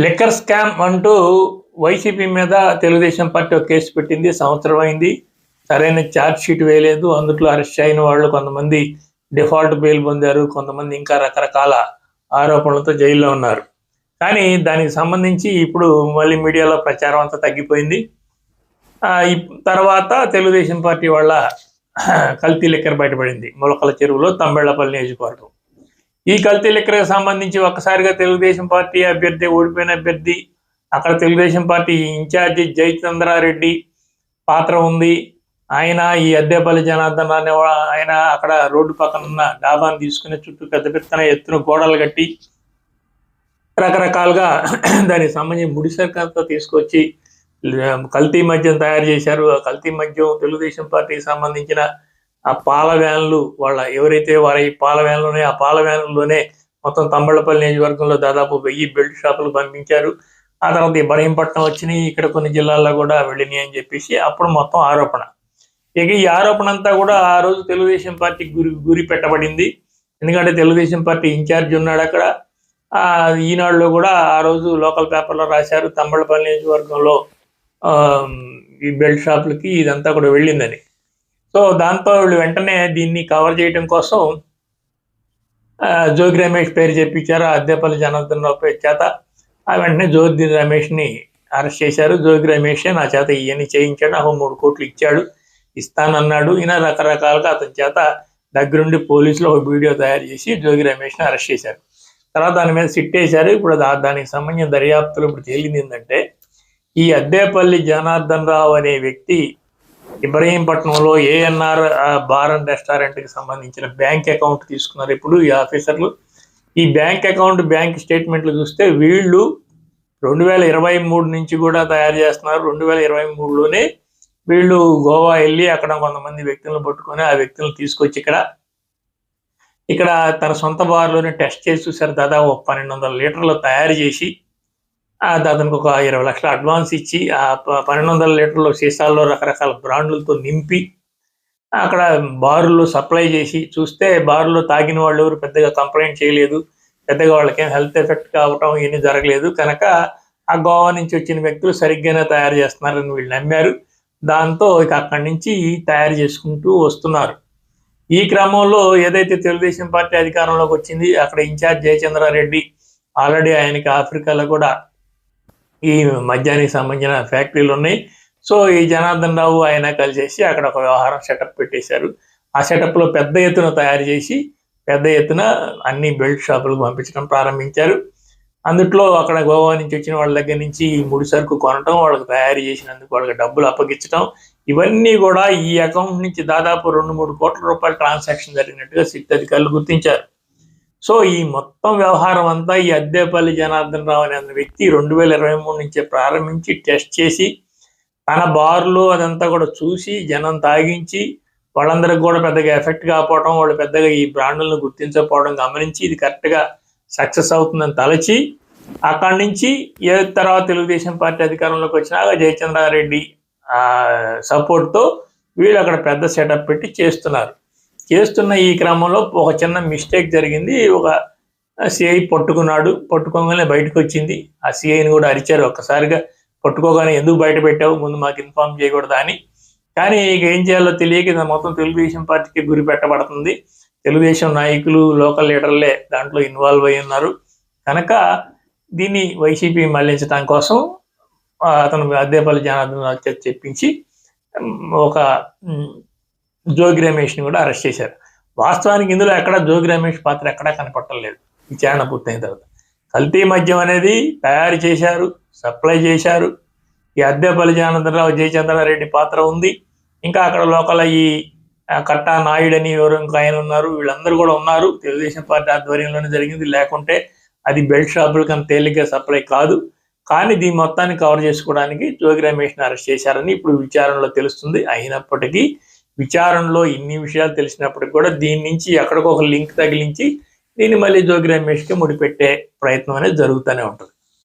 Liquor scam అంటూ YCP మీద Telugu Desam party ఒక కేసు పెట్టింది సంవత్సరం అయింది. సరైన ఛార్జ్ షీట్ వేయలేదు. అందులో అరెస్ట్ అయిన వాళ్ళు కొంతమంది డిఫాల్ట్ బెయిల్ పొందారు కొంతమంది ఇంకా రకరకాల ఆరోపణలతో జైల్లో ఉన్నారు. కానీ దానికి సంబంధించి ఇప్పుడు మళ్ళీ మీడియాలో ప్రచారం అంతా తగ్గిపోయింది. తర్వాత తెలుగుదేశం పార్టీ వాళ్ళ కల్తీ లిక్కర్ బయటపడింది. మొలకల చెరువులో తంబెళ్ళపల్లి నియోజకవర్గం. ఈ కల్తీ లెక్కలకు సంబంధించి ఒక్కసారిగా తెలుగుదేశం పార్టీ అభ్యర్థి ఓడిపోయిన అభ్యర్థి అక్కడ తెలుగుదేశం పార్టీ ఇన్ఛార్జి జయచంద్రారెడ్డి పాత్ర ఉంది. ఆయన ఈ అద్దెపల్లి జనార్దన్ ఆయన అక్కడ రోడ్డు పక్కన ఉన్న డాబాను తీసుకుని చుట్టూ పెద్ద పెద్దన ఎత్తున గోడలు కట్టి రకరకాలుగా దానికి సంబంధించి ముడిసరికంతా తీసుకొచ్చి కల్తీ మద్యం తయారు చేశారు. ఆ కల్తీ మద్యం తెలుగుదేశం పార్టీకి సంబంధించిన ఆ పాల వ్యాన్లు వాళ్ళ ఎవరైతే వారి పాల వ్యాన్లోనే ఆ పాల వ్యాన్లోనే మొత్తం తంబళ్ళపల్లి నియోజకవర్గంలో దాదాపు వెయ్యి బెల్ట్ షాపులు పంపించారు. ఆ తర్వాత ఇబ్రహీంపట్నం వచ్చినాయి ఇక్కడ కొన్ని జిల్లాల్లో కూడా వెళ్ళినాయి అని చెప్పేసి అప్పుడు మొత్తం ఆరోపణ. ఇక ఈ ఆరోపణ అంతా కూడా ఆ రోజు తెలుగుదేశం పార్టీ గురి గురి పెట్టబడింది. ఎందుకంటే తెలుగుదేశం పార్టీ ఇన్ఛార్జ్ ఉన్నాడు అక్కడ. ఈనాడులో కూడా ఆ రోజు లోకల్ పేపర్లో రాశారు తమ్మళ్ళపల్లి నియోజకవర్గంలో ఆ, ఈ బెల్ట్ షాపులకి ఇదంతా కూడా వెళ్ళిందని. సో దాంతో వీళ్ళు వెంటనే దీన్ని కవర్ చేయడం కోసం జోగి రమేష్ పేరు చెప్పించారు. అద్దెపల్లి జనార్దన్ రావు పేరు చేత ఆ వెంటనే జోగి రమేష్ని అరెస్ట్ చేశారు. జోగి రమేష్ నా చేత ఇవన్నీ చేయించాడు. అహో మూడు కోట్లు ఇచ్చాడు. ఇస్తానన్నాడు. ఈయన రకరకాలుగా అతని చేత దగ్గరుండి పోలీసులు ఒక వీడియో తయారు చేసి జోగి రమేష్ని అరెస్ట్ చేశారు. తర్వాత దాని మీద సిట్ వేశారు. ఇప్పుడు దానికి సంబంధించిన దర్యాప్తులు ఇప్పుడు తేలింది ఏంటంటే ఈ అద్దేపల్లి జనార్దన్ రావు అనే వ్యక్తి ఇబ్రహీంపట్నంలో ఏఎన్ఆర్ బార్ అండ్ రెస్టారెంట్కి సంబంధించిన బ్యాంక్ అకౌంట్ తీసుకున్నారు ఇప్పుడు ఈ ఆఫీసర్లు. ఈ బ్యాంక్ అకౌంట్ బ్యాంక్ స్టేట్మెంట్లు చూస్తే వీళ్ళు రెండు వేల ఇరవై మూడు నుంచి కూడా తయారు చేస్తున్నారు. రెండు వేల ఇరవై మూడులోనే వీళ్ళు గోవా వెళ్ళి అక్కడ కొంతమంది వ్యక్తులను పట్టుకొని ఆ వ్యక్తులను తీసుకొచ్చి ఇక్కడ ఇక్కడ తన సొంత బార్లోనే టెస్ట్ చేసి చూసారు దాదాపు ఒక పన్నెండు వందల లీటర్లు తయారు చేసి అతనికి ఒక ఇరవై లక్షల అడ్వాన్స్ ఇచ్చి ఆ పన్నెండు వందల లీటర్లు సీసాల్లో రకరకాల బ్రాండ్లతో నింపి అక్కడ బార్లు సప్లై చేసి చూస్తే బారులో తాగిన వాళ్ళు ఎవరు పెద్దగా కంప్లైంట్ చేయలేదు పెద్దగా వాళ్ళకి హెల్త్ ఎఫెక్ట్ కావటం ఏమీ జరగలేదు. కనుక ఆ గోవా నుంచి వచ్చిన వ్యక్తులు సరిగ్గానే తయారు చేస్తున్నారని వీళ్ళు నమ్మారు. దాంతో ఇక అక్కడి నుంచి తయారు చేసుకుంటూ వస్తున్నారు. ఈ క్రమంలో ఏదైతే తెలుగుదేశం పార్టీ అధికారంలోకి వచ్చింది అక్కడ ఇన్ఛార్జ్ జయచంద్రారెడ్డి ఆల్రెడీ ఆయనకి ఆఫ్రికాలో కూడా ఈ మద్యానికి సంబంధించిన ఫ్యాక్టరీలు ఉన్నాయి సో ఈ జనార్దన్ రావు ఆయన కలిసేసి అక్కడ ఒక వ్యవహారం సెటప్ పెట్టేశారు. ఆ సెటప్లో లో పెద్ద ఎత్తున తయారు చేసి పెద్ద ఎత్తున అన్ని బెల్ట్ షాపులకు పంపించడం ప్రారంభించారు. అందుట్లో అక్కడ గోవా నుంచి వచ్చిన వాళ్ళ దగ్గర నుంచి ముడి సరుకు కొనటం వాళ్ళకి తయారు చేసినందుకు వాళ్ళకి డబ్బులు అప్పగించడం ఇవన్నీ కూడా ఈ అకౌంట్ నుంచి దాదాపు రెండు మూడు కోట్ల రూపాయల ట్రాన్సాక్షన్ జరిగినట్టుగా సిట్ అధికారులు గుర్తించారు. సో ఈ మొత్తం వ్యవహారం అంతా ఈ అద్దేపల్లి జనార్దన్ రావు అనే వ్యక్తి రెండు వేల ఇరవై మూడు నుంచే ప్రారంభించి టెస్ట్ చేసి తన బార్లో అదంతా కూడా చూసి జనం తాగించి వాళ్ళందరికి కూడా పెద్దగా ఎఫెక్ట్ కాకపోవడం వాళ్ళు పెద్దగా ఈ బ్రాండ్లను గుర్తించకపోవడం గమనించి ఇది కరెక్ట్గా సక్సెస్ అవుతుందని తలచి అక్కడి నుంచి ఏ తర్వాత తెలుగుదేశం పార్టీ అధికారంలోకి వచ్చినాక జయచంద్రారెడ్డి సపోర్ట్తో వీళ్ళు అక్కడ పెద్ద సెటప్ పెట్టి చేస్తున్నారు. చేస్తున్న ఈ క్రమంలో ఒక చిన్న మిస్టేక్ జరిగింది. ఒక సిఐ పట్టుకున్నాడు. పట్టుకోగానే బయటకు వచ్చింది. ఆ సిఐని కూడా అరిచారు. ఒక్కసారిగా పట్టుకోగానే ఎందుకు బయట పెట్టావు? ముందు మాకు ఇన్ఫార్మ్ చేయకూడదా అని. కానీ ఇక ఏం చేయాలో తెలియక ఇది మొత్తం తెలుగుదేశం పార్టీకి గురి పెట్టబడుతుంది. తెలుగుదేశం నాయకులు లోకల్ లీడర్లే దాంట్లో ఇన్వాల్వ్ అయి ఉన్నారు. కనుక దీన్ని వైసీపీ మళ్ళించడం కోసం అతను అద్దేపల్లి జనార్దన్ చెప్పించి ఒక జోగి రమేష్ని కూడా అరెస్ట్ చేశారు. వాస్తవానికి ఇందులో ఎక్కడ జోగి రమేష్ పాత్ర ఎక్కడా కనపట్టలేదు విచారణ పూర్తయిన తర్వాత. కల్తీ మద్యం అనేది తయారు చేశారు సప్లై చేశారు. ఈ అద్దెపల్లి జనార్దనరావు జయచంద్రారెడ్డి పాత్ర ఉంది. ఇంకా అక్కడ లోకల్ ఈ కట్టా నాయుడు అని ఎవరు ఇంకా ఆయన ఉన్నారు వీళ్ళందరూ కూడా ఉన్నారు. తెలుగుదేశం పార్టీ ఆధ్వర్యంలోనే జరిగింది. లేకుంటే అది బెల్ట్ షాపులు కానీ తేలిగ్గా సప్లై కాదు. కానీ దీని మొత్తాన్ని కవర్ చేసుకోవడానికి జోగి రమేష్ని అరెస్ట్ చేశారని ఇప్పుడు విచారణలో తెలుస్తుంది. అయినప్పటికీ విచారణలో ఇన్ని విషయాలు తెలిసినప్పటికి కూడా దీని నుంచి ఎక్కడికో ఒక లింక్ తగిలించి దీన్ని మళ్ళీ జోగి రమేష్కి ముడిపెట్టే ప్రయత్నం అనేది జరుగుతూనే ఉంటుంది.